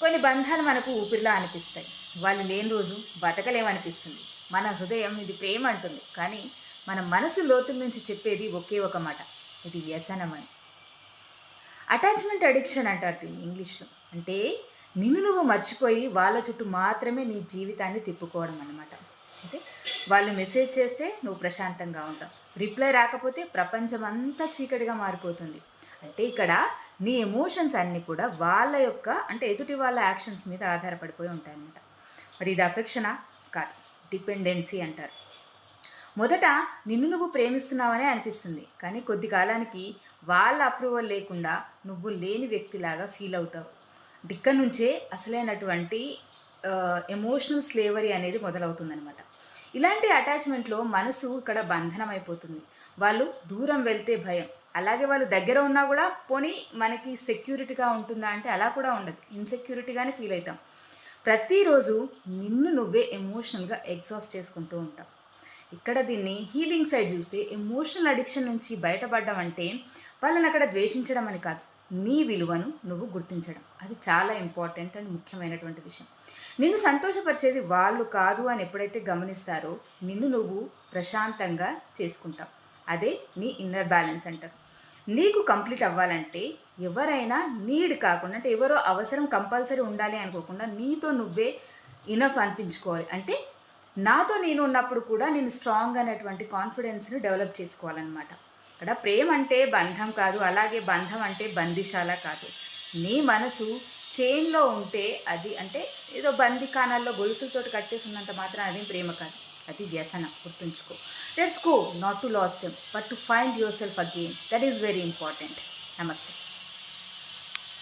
కొన్ని బంధాలు మనకు ఊపిరిలా అనిపిస్తాయి. వాళ్ళు లేని రోజు బతకలేమనిపిస్తుంది. మన హృదయం ఇది ప్రేమ అంటుంది. కానీ మన మనసు లోతుల నుంచి చెప్పేది ఒకే ఒక మాట. ఇది వ్యసనం అని అటాచ్మెంట్ అడిక్షన్ అంటారు దీన్ని ఇంగ్లీష్లో. అంటే నిన్ను నువ్వు మర్చిపోయి వాళ్ళ చుట్టూ మాత్రమే నీ జీవితాన్ని తిప్పుకోవడం అనమాట అంటే వాళ్ళు మెసేజ్ చేస్తే నువ్వు ప్రశాంతంగా ఉంటావు. రిప్లై రాకపోతే ప్రపంచం అంతా చీకటిగా మారిపోతుంది. అంటే ఇక్కడ నీ ఎమోషన్స్ అన్నీ కూడా వాళ్ళ యొక్క అంటే ఎదుటి వాళ్ళ యాక్షన్స్ మీద ఆధారపడిపోయి ఉంటాయన్నమాట. మరి ఇది అఫెక్షనా కాదు. డిపెండెన్సీ అంటారు. మొదట నిన్ను నువ్వు ప్రేమిస్తున్నావనే అనిపిస్తుంది. కానీ కొద్ది కాలానికి వాళ్ళ అప్రూవల్ లేకుండా నువ్వు లేని వ్యక్తిలాగా ఫీల్ అవుతావు. ఇక్కడ నుంచే అసలైనటువంటి ఎమోషనల్ స్లేవరీ అనేది మొదలవుతుందనమాట ఇలాంటి అటాచ్మెంట్లో మనసు ఇక్కడ బంధనం అయిపోతుంది వాళ్ళు దూరం వెళ్తే భయం. అలాగే వాళ్ళు దగ్గర ఉన్నా కూడా పోనీ మనకి సెక్యూరిటీగా ఉంటుందా అంటే అలా కూడా ఉండదు. ఇన్సెక్యూరిటీగానే ఫీల్ అవుతాం ప్రతిరోజు నిన్ను నువ్వే ఎమోషనల్గా ఎగ్జాస్ట్ చేసుకుంటూ ఉంటావు ఇక్కడ దీన్ని హీలింగ్ సైడ్ చూస్తే ఎమోషనల్ అడిక్షన్ నుంచి బయటపడడం అంటే వాళ్ళని అక్కడ ద్వేషించడం అని కాదు. నీ విలువను నువ్వు గుర్తించడం. అది చాలా ఇంపార్టెంట్ అండ్ ముఖ్యమైనటువంటి విషయం. నిన్ను సంతోషపరిచేది వాళ్ళు కాదు అని ఎప్పుడైతే గమనిస్తారో నిన్ను నువ్వు ప్రశాంతంగా చేసుకుంటావు అదే నీ ఇన్నర్ బ్యాలెన్స్ అంటారు. నీకు కంప్లీట్ అవ్వాలంటే ఎవరైనా నీడ్ కాకుండా అంటే ఎవరో అవసరం కంపల్సరీ ఉండాలి అనుకోకుండా నీతో నువ్వే ఇనఫ్ అనిపించుకోవాలి. అంటే నాతో నేను ఉన్నప్పుడు కూడా నేను స్ట్రాంగ్ అనేటువంటి కాన్ఫిడెన్స్ని డెవలప్ చేసుకోవాలన్నమాట. ఇక్కడ ప్రేమ అంటే బంధం కాదు అలాగే బంధం అంటే బందిశాల కాదు. నీ మనసు చైన్లో ఉంటే అది అంటే ఏదో బందికానాల్లో గొలుసులతో కట్టేసి ఉన్నంత మాత్రం అది ప్రేమ కాదు. అది వ్యసన గుర్తుంచుకో. Let's go not to lose them but to find yourself again that is very important నమస్తే